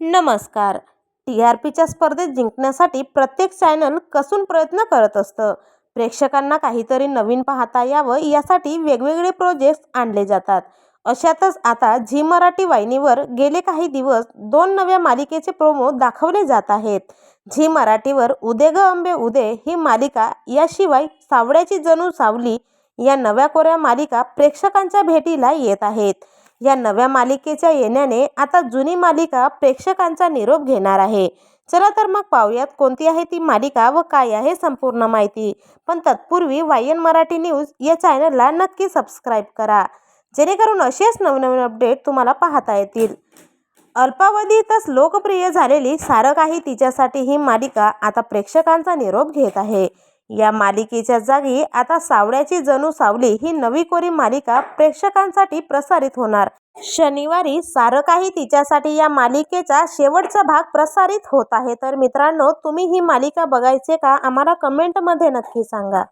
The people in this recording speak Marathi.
नमस्कार. टी आर पीच्या स्पर्धेत जिंकण्यासाठी प्रत्येक चॅनल कसून प्रयत्न करत असतं. प्रेक्षकांना काहीतरी नवीन पाहता यावं यासाठी वेगवेगळे प्रोजेक्ट्स आणले जातात. अशातच आता झी मराठी वाहिनीवर गेले काही दिवस दोन नव्या मालिकेचे प्रोमो दाखवले जात आहेत. झी मराठीवर उदे ग अंबे उदे ही मालिका याशिवाय सावड्याची जणू सावली या नव्या कोऱ्या मालिका प्रेक्षकांच्या भेटीला येत आहेत. या नव्या मालिकेच्या येण्याने आता जुनी मालिका प्रेक्षकांचा निरोप घेणार आहे. चला तर मग पाहूयात कोणती आहे ती मालिका व काय आहे संपूर्ण माहिती. पण तत्पूर्वी वाय एन मराठी न्यूज या चॅनलला नक्की सबस्क्राईब करा. जेणेकरून असेच नवनवीन अपडेट तुम्हाला पाहता येतील. अल्पावधीतच लोकप्रिय झालेली सारं काही तिच्यासाठी ही मालिका आता प्रेक्षकांचा निरोप घेत आहे. या मालिकेच्या जागी आता सावळ्याची जणू सावली ही नवी कोरी मालिका प्रेक्षकांसाठी प्रसारित होणार. शनिवारी सारं काही तिच्यासाठी या मालिकेचा शेवटचा भाग प्रसारित होत आहे. तर मित्रांनो तुम्ही ही मालिका बघायचे का? आम्हाला कमेंटमध्ये नक्की सांगा.